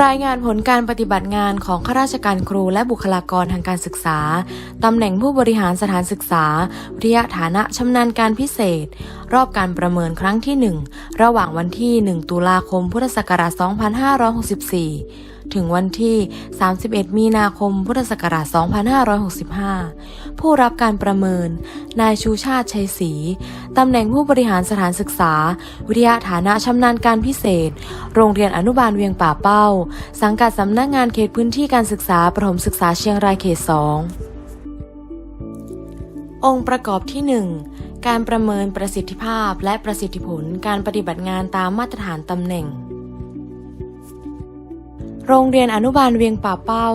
รายงานผลการปฏิบัติงานของข้าราชการครูและบุคลากรทางการศึกษา ตำแหน่งผู้บริหารสถานศึกษาวิทยาฐานะชำนาญการพิเศษ รอบการประเมินครั้งที่ 1 ระหว่างวันที่ 1 ตุลาคม พุทธศักราช 2564 ถึงวันที่ 31 มีนาคม พุทธศักราช 2565 ผู้รับการประเมิน นายชูชาติชัยศรีตำแหน่งผู้บริหารสถานศึกษา วิทยาฐานะชำนาญการพิเศษ โรงเรียนอนุบาลเวียงป่าเป้า สังกัดสำนักงานเขตพื้นที่การศึกษาประถมศึกษาเชียงรายเขต 2 องค์ประกอบที่ 1 การประเมินประสิทธิภาพและประสิทธิผลการปฏิบัติงานตามมาตรฐานตำแหน่ง โรงเรียนอนุบาลเวียงป่าเป้า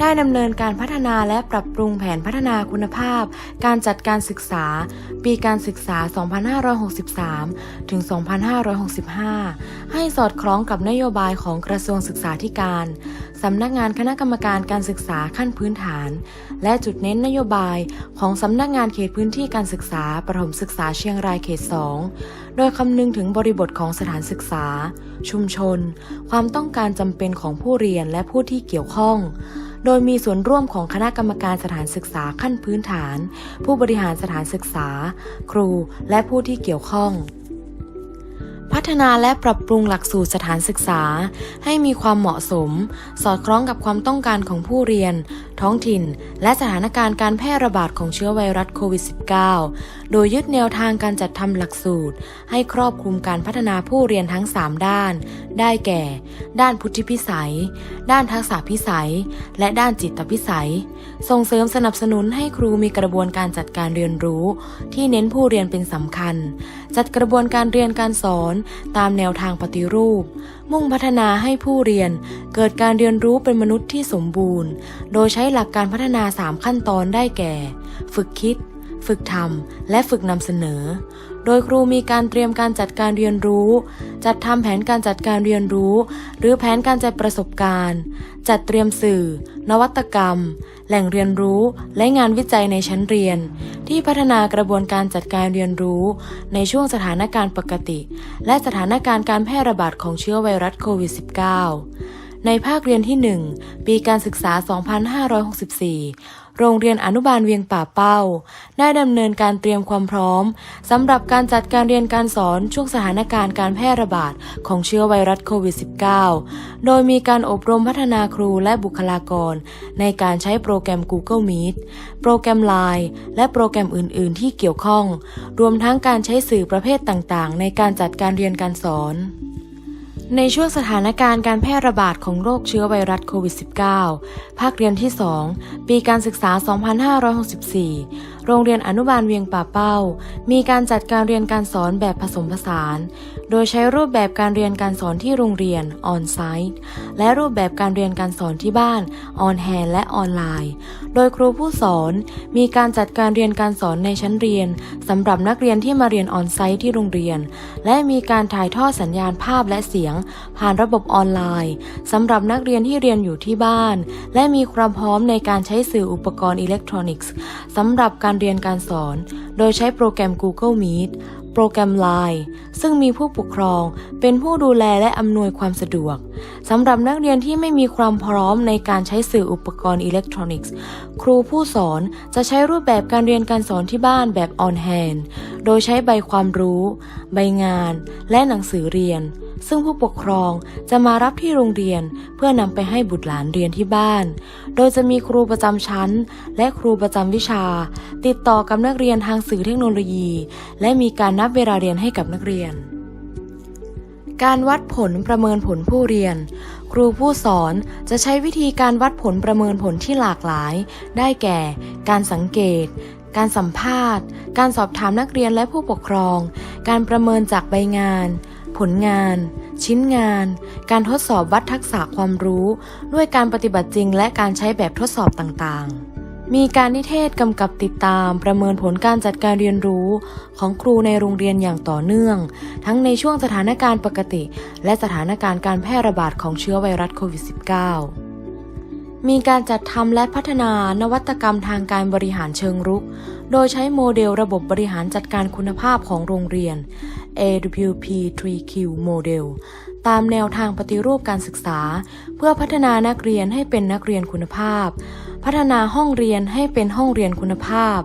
ได้ดำเนินการพัฒนาและปรับปรุงแผนพัฒนาคุณภาพ การจัดการศึกษา ปีการศึกษา 2563 ถึง 2565 ให้สอดคล้องกับนโยบายของกระทรวงศึกษาธิการ สำนักงานคณะกรรมการการศึกษาขั้นพื้นฐาน และจุดเน้นนโยบายของสำนักงานเขตพื้นที่การศึกษาประถมศึกษาเชียงรายเขต 2โดยคำนึงถึงบริบทของสถานศึกษา ชุมชน ความต้องการจำเป็นของผู้เรียนและผู้ที่เกี่ยวข้อง โดยมีส่วนร่วมของคณะกรรมการสถานศึกษาขั้นพื้นฐาน ผู้บริหารสถานศึกษา ครู และผู้ที่เกี่ยวข้องพัฒนาและปรับปรุงหลักสูตรสถานศึกษา ให้มีความเหมาะสม สอดคล้องกับความต้องการของผู้เรียน ท้องถิ่น และสถานการณ์การแพร่ระบาดของเชื้อไวรัสโควิด -19 โดยยึดแนวทางการจัดทำหลักสูตร ให้ครอบคลุมการพัฒนาผู้เรียนทั้ง 3 ด้าน ได้แก่ ด้านพุทธิพิสัย ด้านทักษะพิสัย และด้านจิตพิสัย ส่งเสริมสนับสนุนให้ครูมีกระบวนการจัดการเรียนรู้ ที่เน้นผู้เรียนเป็นสำคัญ จัดกระบวนการเรียนการสอนตามแนวทางปฏิรูป มุ่งพัฒนาให้ผู้เรียน เกิดการเรียนรู้เป็นมนุษย์ที่สมบูรณ์ โดยใช้หลักการพัฒนา 3 ขั้นตอนได้แก่ ฝึกคิด ฝึกทำ และฝึกนำเสนอ โดยครูมีการเตรียมการจัดการเรียนรู้ จัดทำแผนการจัดการเรียนรู้ หรือแผนการจัดประสบการณ์ จัดเตรียมสื่อ นวัตกรรม แหล่งเรียนรู้ และงานวิจัยในชั้นเรียน ที่พัฒนากระบวนการจัดการเรียนรู้ ในช่วงสถานการณ์ปกติ และสถานการณ์การแพร่ระบาดของเชื้อไวรัสโควิด -19 ในภาคเรียนที่ 1 ปีการศึกษา 2564 โรงเรียนอนุบาลเวียงป่าเป้า ได้ดำเนินการเตรียมความพร้อมสำหรับการจัดการเรียนการสอนช่วงสถานการณ์การแพร่ระบาดของเชื้อไวรัสโควิด -19 โดยมีการอบรมพัฒนาครูและบุคลากร ในการใช้โปรแกรม Google Meet โปรแกรม Line และโปรแกรมอื่น ๆ ที่เกี่ยวข้อง รวมทั้งการใช้สื่อประเภทต่าง ๆ ในการจัดการเรียนการสอน ในช่วงสถานการณ์การแพร่ระบาดของโรคเชื้อไวรัสโควิด -19 ภาคเรียนที่ 2 ปีการศึกษา 2564โรงเรียนอนุบาลเวียงป่าเป้า มีการจัดการเรียนการสอนแบบผสมผสาน โดยใช้รูปแบบการเรียนการสอนที่โรงเรียนออนไซต์และรูปแบบการเรียนการสอนที่บ้านออนแฮนและออนไลน์ โดยครูผู้สอนมีการจัดการเรียนการสอนในชั้นเรียนสำหรับนักเรียนที่มาเรียนออนไซต์ที่โรงเรียน และมีการถ่ายทอดสัญญาณภาพและเสียง ผ่านระบบออนไลน์สำหรับนักเรียนที่เรียนอยู่ที่บ้าน และมีความพร้อมในการใช้สื่ออุปกรณ์อิเล็กทรอนิกส์สำหรับการการเรียนการสอน โดยใช้โปรแกรม Google Meet โปรแกรม Line ซึ่งมีผู้ปกครองเป็นผู้ดูแลและอำนวยความสะดวกสำหรับนักเรียนที่ไม่มีความพร้อมในการใช้สื่ออุปกรณ์อิเล็กทรอนิกส์ ครูผู้สอนจะใช้รูปแบบการเรียนการสอนที่บ้านแบบออนแฮนโดยใช้ใบความรู้ ใบงาน และหนังสือเรียน ซึ่งผู้ปกครองจะมารับที่โรงเรียนเพื่อนำไปให้บุตรหลานเรียนที่บ้าน โดยจะมีครูประจำชั้น และครูประจำวิชา ติดต่อกับนักเรียนทางสื่อเทคโนโลยี และมีการนับเวลาเรียนให้กับนักเรียน การวัดผลประเมินผลผู้เรียน ครูผู้สอนจะใช้วิธีการวัดผลประเมินผลที่หลากหลาย ได้แก่ การสังเกตการสัมภาษณ์ การสอบถามนักเรียนและผู้ปกครอง การประเมินจากใบงาน ผลงาน ชิ้นงาน การทดสอบวัดทักษะความรู้ ด้วยการปฏิบัติจริงและการใช้แบบทดสอบต่างๆ มีการนิเทศกำกับติดตามประเมินผลการจัดการเรียนรู้ของครูในโรงเรียนอย่างต่อเนื่อง ทั้งในช่วงสถานการณ์ปกติ และสถานการณ์การแพร่ระบาดของเชื้อไวรัสโควิด -19 มีการจัดทำและพัฒนานวัตกรรมทางการบริหารเชิงรุก โดยใช้โมเดลระบบบริหารจัดการคุณภาพของโรงเรียน AWP 3Q โมเดลตามแนวทางปฏิรูปการศึกษา เพื่อพัฒนานักเรียนให้เป็นนักเรียนคุณภาพ พัฒนาห้องเรียนให้เป็นห้องเรียนคุณภาพ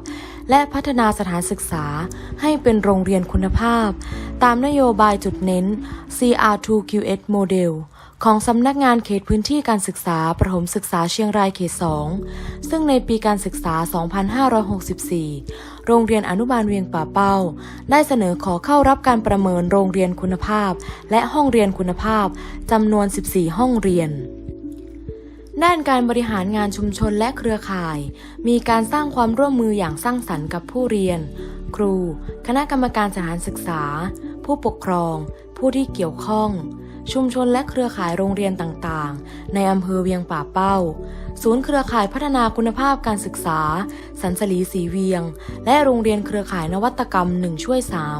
และพัฒนาสถานศึกษาให้เป็นโรงเรียนคุณภาพ ตามนโยบายจุดเน้น CR2QS Model ของสำนักงานเขตพื้นที่การศึกษาประถมศึกษาเชียงรายเขต 2 ซึ่งในปีการศึกษา 2564 โรงเรียนอนุบาลเวียงป่าเป้า ได้เสนอขอเข้ารับการประเมินโรงเรียนคุณภาพ และห้องเรียนคุณภาพจำนวน 14 ห้องเรียนด้านการบริหารงานชุมชนและเครือข่าย มีการสร้างความร่วมมืออย่างสร้างสรรค์กับผู้เรียน ครู คณะกรรมการสถานศึกษา ผู้ปกครอง ผู้ที่เกี่ยวข้อง ชุมชนและเครือข่ายโรงเรียนต่างๆ ในอำเภอเวียงป่าเป้า ศูนย์เครือข่ายพัฒนาคุณภาพการศึกษา สันสลีสีเวียง และโรงเรียนเครือข่ายนวัตกรรม1ช่วย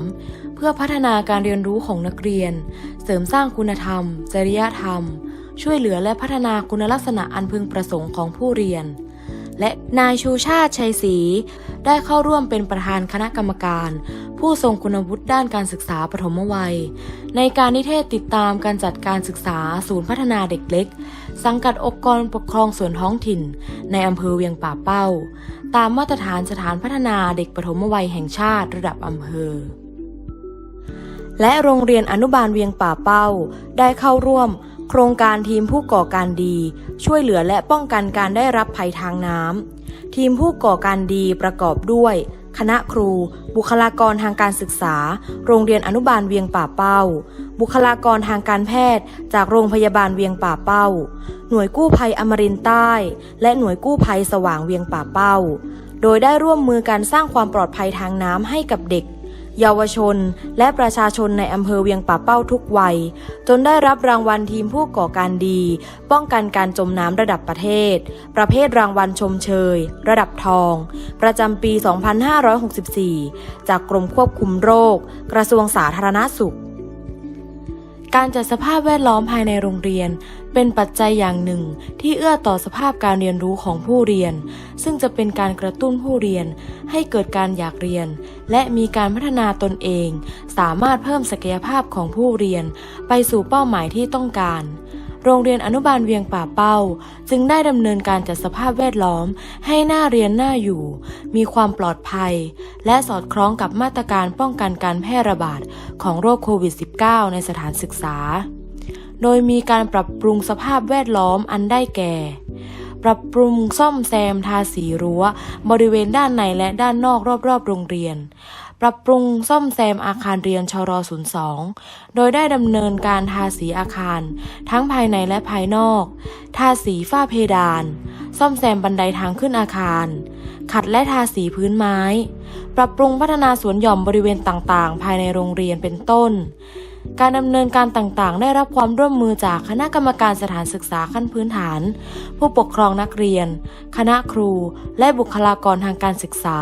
3เพื่อพัฒนาการเรียนรู้ของนักเรียน เสริมสร้างคุณธรรม จริยธรรม ช่วยเหลือและพัฒนาคุณลักษณะอันพึงประสงค์ของผู้เรียน และนายชูชาติชัยศรีได้เข้าร่วมเป็นประธานคณะกรรมการ ผู้ทรงคุณวุฒิด้านการศึกษาปฐมวัย ในการนิเทศติดตามการจัดการศึกษาศูนย์พัฒนาเด็กเล็ก สังกัดองค์กรปกครองส่วนท้องถิ่น ในอำเภอเวียงป่าเป้า ตามมาตรฐานสถานพัฒนาเด็กปฐมวัยแห่งชาติระดับอำเภอ และโรงเรียนอนุบาลเวียงป่าเป้า ได้เข้าร่วม โครงการทีมผู้ก่อการดี ช่วยเหลือและป้องกันการได้รับภัยทางน้ำ ทีมผู้ก่อการดีประกอบด้วย คณะครู บุคลากรทางการศึกษา โรงเรียนอนุบาลเวียงป่าเป้า บุคลากรทางการแพทย์ จากโรงพยาบาลเวียงป่าเป้า หน่วยกู้ภัยอมรินใต้ และหน่วยกู้ภัยสว่างเวียงป่าเป้า โดยได้ร่วมมือการสร้างความปลอดภัยทางน้ำให้กับเด็ก เยาวชน และประชาชนในอำเภอเวียงป่าเป้าทุกวัย จนได้รับรางวัลทีมผู้ก่อการดี ป้องกันการจมน้ำระดับประเทศ ประเภทรางวัลชมเชย ระดับทอง ประจำปี 2564 จากกรมควบคุมโรค กระทรวงสาธารณสุข การจัดสภาพแวดล้อมภายในโรงเรียน เป็นปัจจัยอย่างหนึ่ง ที่เอื้อต่อสภาพการเรียนรู้ของผู้เรียน ซึ่งจะเป็นการกระตุ้นผู้เรียน ให้เกิดการอยากเรียน และมีการพัฒนาตนเอง สามารถเพิ่มศักยภาพของผู้เรียน ไปสู่เป้าหมายที่ต้องการ โรงเรียนอนุบาลเวียงป่าเป้า จึงได้ดำเนินการจัดสภาพแวดล้อมให้หน้าเรียนน่าอยู่ มีความปลอดภัย และสอดคล้องกับมาตรการป้องกันการแพร่ระบาดของโรคโควิด -19 ในสถานศึกษา โดยมีการปรับปรุงสภาพแวดล้อมอันได้แก่ ปรับปรุงซ่อมแซมทาสีรั้ว บริเวณด้านในและด้านนอกรอบๆ โรงเรียน ปรับปรุงซ่อมแซมอาคารเรียนชร02 โดยได้ดำเนินการทาสีอาคาร ทั้งภายในและภายนอก ทาสีฝ้าเพดาน ซ่อมแซมบันไดทางขึ้นอาคาร ขัดและทาสีพื้นไม้ ปรับปรุงพัฒนาสวนหย่อมบริเวณต่างๆ ภายในโรงเรียนเป็นต้น การดำเนินการต่างๆ ได้รับความร่วมมือจากคณะกรรมการสถานศึกษาขั้นพื้นฐาน ผู้ปกครองนักเรียน คณะครู และบุคลากรทางการศึกษา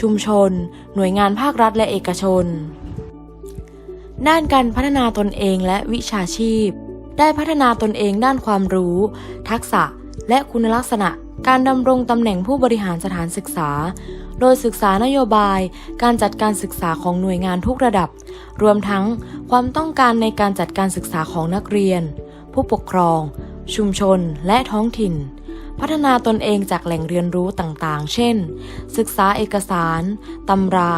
ชุมชน หน่วยงานภาครัฐและเอกชน ด้านการพัฒนาตนเองและวิชาชีพ ได้พัฒนาตนเองด้านความรู้ ทักษะ และคุณลักษณะการดำรงตำแหน่งผู้บริหารสถานศึกษา โดยศึกษานโยบาย การจัดการศึกษาของหน่วยงานทุกระดับ รวมทั้งความต้องการในการจัดการศึกษาของนักเรียน ผู้ปกครอง ชุมชน และท้องถิ่น พัฒนาตนเองจากแหล่งเรียนรู้ต่างๆ เช่น ศึกษาเอกสาร ตำรา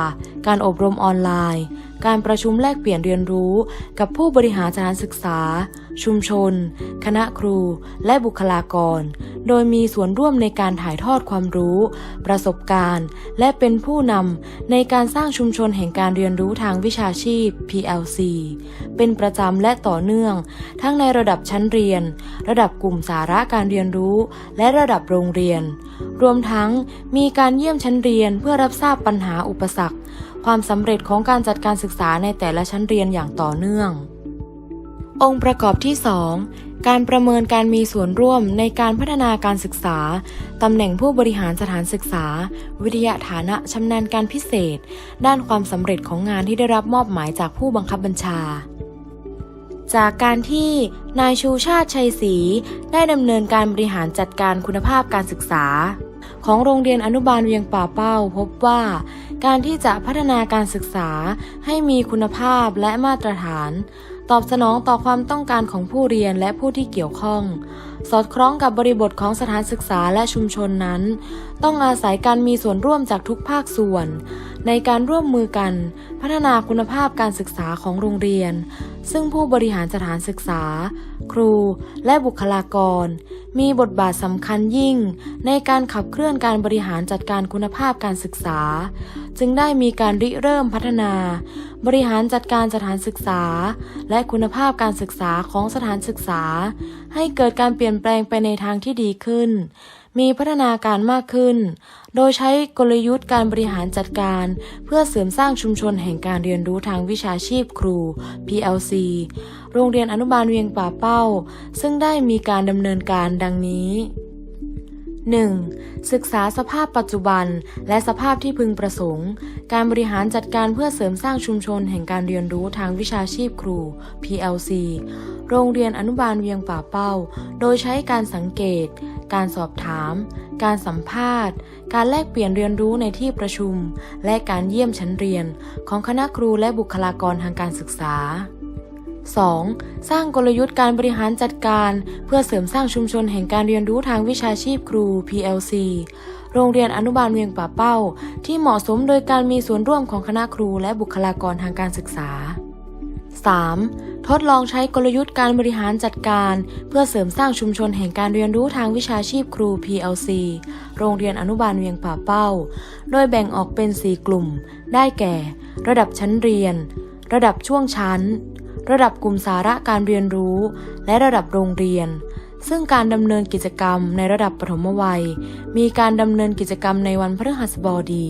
การอบรมออนไลน์ การประชุมแลกเปลี่ยนเรียนรู้ กับผู้บริหารสถานศึกษา ชุมชน คณะครู และบุคลากร โดยมีส่วนร่วมในการถ่ายทอดความรู้ ประสบการณ์ และเป็นผู้นำในการสร้างชุมชนแห่งการเรียนรู้ทางวิชาชีพ PLC เป็นประจำและต่อเนื่อง ทั้งในระดับชั้นเรียน ระดับกลุ่มสาระการเรียนรู้ และระดับโรงเรียน รวมทั้งมีการเยี่ยมชั้นเรียนเพื่อรับทราบปัญหาอุปสรรค ความสำเร็จของการจัดการศึกษาในแต่ละชั้นเรียนอย่างต่อเนื่อง องค์ประกอบที่ 2 การประเมินการมีส่วนร่วมในการพัฒนาการศึกษา ตำแหน่งผู้บริหารสถานศึกษา วิทยาฐานะชำนาญการพิเศษ ด้านความสำเร็จของงานที่ได้รับมอบหมายจากผู้บังคับบัญชา จากการที่นายชูชาติชัยศรีได้ดำเนินการบริหารจัดการคุณภาพการศึกษา ของโรงเรียนอนุบาลเวียงป่าเป้าพบว่าการที่จะพัฒนาการศึกษาให้มีคุณภาพและมาตรฐาน ตอบสนองต่อความต้องการของผู้เรียนและผู้ที่เกี่ยวข้อง สอดคล้องกับบริบทของสถานศึกษาและชุมชนนั้น ต้องอาศัยการมีส่วนร่วมจากทุกภาคส่วน ในการร่วมมือกัน พัฒนาคุณภาพการศึกษาของโรงเรียน ซึ่งผู้บริหารสถานศึกษา ครูและบุคลากร มีบทบาทสำคัญยิ่ง ในการขับเคลื่อนการบริหารจัดการคุณภาพการศึกษาจึงได้มีการริเริ่มพัฒนา บริหารจัดการสถานศึกษา และคุณภาพการศึกษาของสถานศึกษา ให้เกิดการเปลี่ยนแปลงไปในทางที่ดีขึ้น มีพัฒนาการมากขึ้น โดยใช้กลยุทธ์การบริหารจัดการ เพื่อเสริมสร้างชุมชนแห่งการเรียนรู้ทางวิชาชีพครู PLC โรงเรียนอนุบาลเวียงป่าเป้า ซึ่งได้มีการดำเนินการดังนี้ 1. ศึกษาสภาพปัจจุบัน และสภาพที่พึงประสงค์ การบริหารจัดการเพื่อเสริมสร้างชุมชนแห่งการเรียนรู้ทางวิชาชีพครู PLC โรงเรียนอนุบาลเวียงป่าเป้า โดยใช้การสังเกต การสอบถาม การสัมภาษณ์ การแลกเปลี่ยนเรียนรู้ในที่ประชุม และการเยี่ยมชั้นเรียนของคณะครูและบุคลากรทางการศึกษา 2. สร้างกลยุทธ์การบริหารจัดการ เพื่อเสริมสร้างชุมชนแห่งการเรียนรู้ทางวิชาชีพครู PLC โรงเรียนอนุบาลเวียงป่าเป้า ที่เหมาะสมโดยการมีส่วนร่วมของคณะครูและบุคลากรทางการศึกษา 3. ทดลองใช้กลยุทธ์การบริหารจัดการ เพื่อเสริมสร้างชุมชนแห่งการเรียนรู้ทางวิชาชีพครู PLC โรงเรียนอนุบาลเวียงป่าเป้า โดยแบ่งออกเป็น 4 กลุ่ม ได้แก่ ระดับชั้นเรียน ระดับช่วงชั้น ระดับกลุ่มสาระการเรียนรู้ และระดับโรงเรียน ซึ่งการดำเนินกิจกรรมในระดับปฐมวัย มีการดำเนินกิจกรรมในวันพฤหัสบดี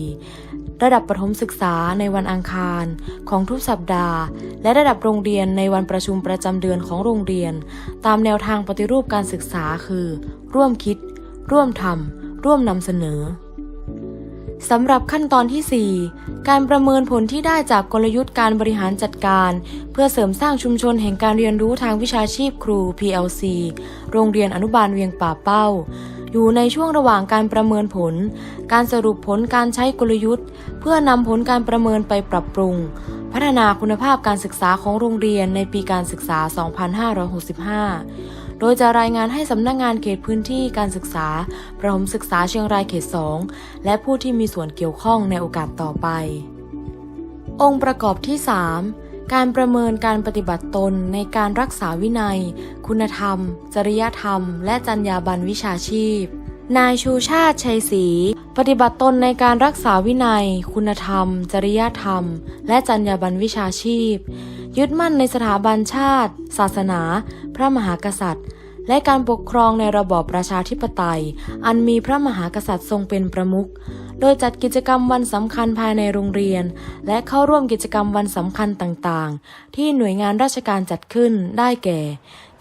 ระดับประถมศึกษาในวันอังคารของทุกสัปดาห์ และระดับโรงเรียนในวันประชุมประจำเดือนของโรงเรียน ตามแนวทางปฏิรูปการศึกษาคือ ร่วมคิด ร่วมทำร่วมนำเสนอ สำหรับขั้นตอนที่ 4 การประเมินผลที่ได้จากกลยุทธ์การบริหารจัดการ เพื่อเสริมสร้างชุมชนแห่งการเรียนรู้ทางวิชาชีพครู PLC โรงเรียนอนุบาลเวียงป่าเป้า อยู่ในช่วงระหว่างการประเมินผล การสรุปผลการใช้กลยุทธ์ เพื่อนำผลการประเมินไปปรับปรุง พัฒนาคุณภาพการศึกษาของโรงเรียนในปีการศึกษา 2565 โดยจะรายงานให้สำนักงานเขตพื้นที่การศึกษา ประถมศึกษาเชียงรายเขต 2 และผู้ที่มีส่วนเกี่ยวข้องในโอกาสต่อไป องค์ประกอบที่ 3 การประเมินการปฏิบัติตนในการรักษาวินัย คุณธรรม จริยธรรม และจรรยาบรรณวิชาชีพ นายชูชาติชัยศรีปฏิบัติตนในการรักษาวินัย คุณธรรม จริยธรรม และจรรยาบรรณวิชาชีพ ยึดมั่นในสถาบันชาติ ศาสนา พระมหากษัตริย์ และการปกครองในระบอบประชาธิปไตย อันมีพระมหากษัตริย์ทรงเป็นประมุขโดยจัดกิจกรรมวันสำคัญภายในโรงเรียน และเข้าร่วมกิจกรรมวันสำคัญต่างๆ ที่หน่วยงานราชการจัดขึ้นได้แก่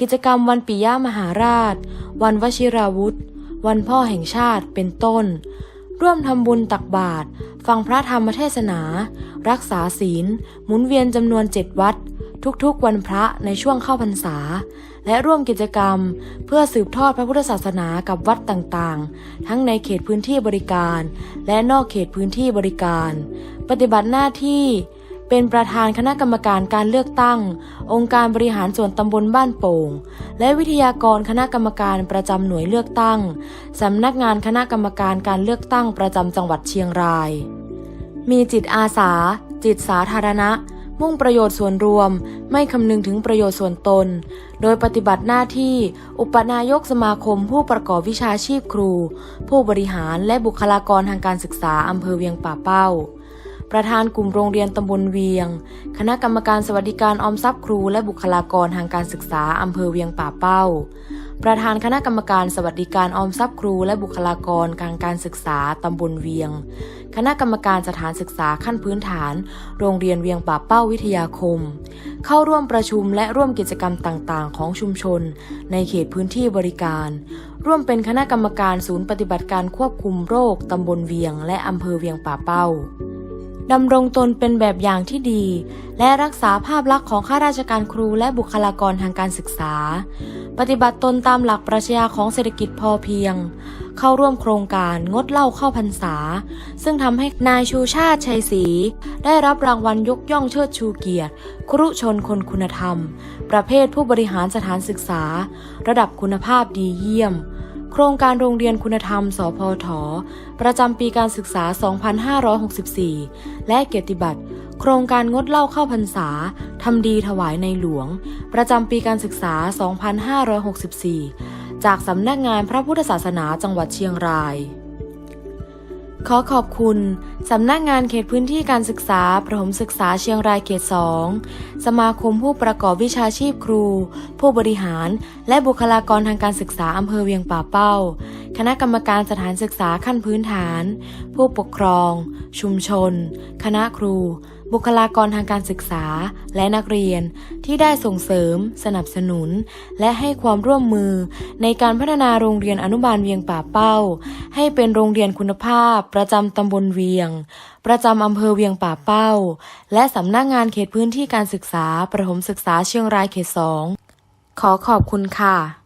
กิจกรรมวันปิยมหาราช วันวชิราวุธ วันพ่อแห่งชาติเป็นต้น ร่วมทำบุญตักบาตรฟังพระธรรมเทศนา รักษาศีล หมุนเวียนจำนวนเจ็ดวัด ทุกๆวันพระในช่วงเข้าพรรษา และร่วมกิจกรรม เพื่อสืบทอดพระพุทธศาสนากับวัดต่างๆ ทั้งในเขตพื้นที่บริการ และนอกเขตพื้นที่บริการ ปฏิบัติหน้าที่ เป็นประธานคณะกรรมการการเลือกตั้ง องค์การบริหารส่วนตำบลบ้านโป่ง และวิทยากรคณะกรรมการประจำหน่วยเลือกตั้ง สำนักงานคณะกรรมการการเลือกตั้งประจำจังหวัดเชียงราย มีจิตอาสา จิตสาธารณะ มุ่งประโยชน์ส่วนรวม ไม่คำนึงถึงประโยชน์ส่วนตน โดยปฏิบัติหน้าที่ อุปนายกสมาคมผู้ประกอบวิชาชีพครู ผู้บริหารและบุคลากรทางการศึกษาอำเภอเวียงป่าเป้า ประธานกลุ่มโรงเรียนตำบลเวียง คณะกรรมการสวัสดิการออมทรัพย์ครูและบุคลากรทางการศึกษาอำเภอเวียงป่าเป้า ประธานคณะกรรมการสวัสดิการออมทรัพย์ครูและบุคลากรการการศึกษาตำบลเวียง คณะกรรมการสถานศึกษาขั้นพื้นฐาน โรงเรียนเวียงป่าเป้าวิทยาคม เข้าร่วมประชุมและร่วมกิจกรรมต่างๆ ของชุมชน ในเขตพื้นที่บริการ ร่วมเป็นคณะกรรมการศูนย์ปฏิบัติการควบคุมโรคตำบลเวียง และอำเภอเวียงป่าเป้า ดำรงตนเป็นแบบอย่างที่ดี และรักษาภาพลักษณ์ของข้าราชการครูและบุคลากรทางการศึกษา ปฏิบัติตนตามหลักปรัชญาของเศรษฐกิจพอเพียง เข้าร่วมโครงการงดเหล้าเข้าพรรษา ซึ่งทำให้นายชูชาติชัยศรีได้รับรางวัลยกย่องเชิดชูเกียรติ ครุชนคนคุณธรรม ประเภทผู้บริหารสถานศึกษา ระดับคุณภาพดีเยี่ยม โครงการโรงเรียนคุณธรรม สพท ประจำปีการศึกษา 2564 และเกียรติบัตร โครงการงดเหล้าเข้าพรรษา ทำดีถวายในหลวง ประจำปีการศึกษา 2564 จากสำนักงานพระพุทธศาสนาจังหวัดเชียงราย ขอขอบคุณ สำนักงานเขตพื้นที่การศึกษา ประถมศึกษาเชียงรายเขต 2 สมาคมผู้ประกอบวิชาชีพครู ผู้บริหาร และบุคลากรทางการศึกษาอำเภอเวียงป่าเป้า คณะกรรมการสถานศึกษาขั้นพื้นฐาน ผู้ปกครอง ชุมชน คณะครู บุคลากรทางการศึกษาและนักเรียนที่ได้ส่งเสริม สนับสนุน และให้ความร่วมมือในการพัฒนาโรงเรียนอนุบาลเวียงป่าเป้า ให้เป็นโรงเรียนคุณภาพ ประจำตำบลเวียง ประจำอำเภอเวียงป่าเป้า และสำนักงานเขตพื้นที่การศึกษา ประถมศึกษาเชียงรายเขตสองขอขอบคุณค่ะ